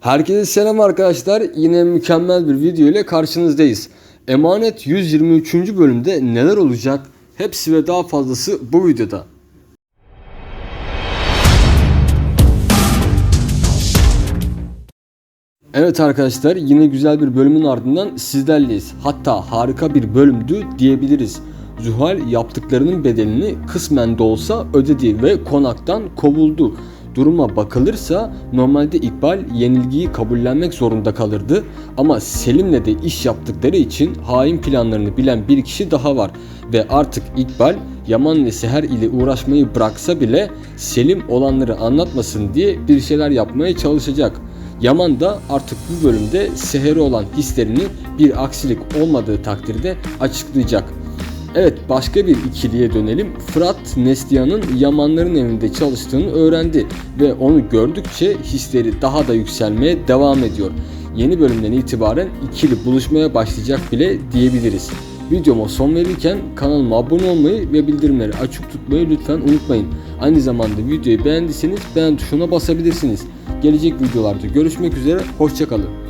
Herkese selam arkadaşlar. Yine mükemmel bir video ile karşınızdayız. Emanet 123. bölümde neler olacak? Hepsi ve daha fazlası bu videoda. Evet arkadaşlar yine güzel bir bölümün ardından sizlerleyiz. Hatta harika bir bölümdü diyebiliriz. Zuhal yaptıklarının bedelini kısmen de olsa ödedi ve konaktan kovuldu. Duruma bakılırsa normalde İkbal yenilgiyi kabullenmek zorunda kalırdı ama Selim'le de iş yaptıkları için hain planlarını bilen bir kişi daha var ve artık İkbal Yaman ve Seher ile uğraşmayı bıraksa bile Selim olanları anlatmasın diye bir şeyler yapmaya çalışacak. Yaman da artık bu bölümde Seher'e olan hislerini bir aksilik olmadığı takdirde açıklayacak. Evet başka bir ikiliye dönelim. Fırat Neslihan'ın Yamanların evinde çalıştığını öğrendi ve onu gördükçe hisleri daha da yükselmeye devam ediyor. Yeni bölümden itibaren ikili buluşmaya başlayacak bile diyebiliriz. Videoma son verirken kanalıma abone olmayı ve bildirimleri açık tutmayı lütfen unutmayın. Aynı zamanda videoyu beğendiyseniz beğen tuşuna basabilirsiniz. Gelecek videolarda görüşmek üzere, hoşçakalın.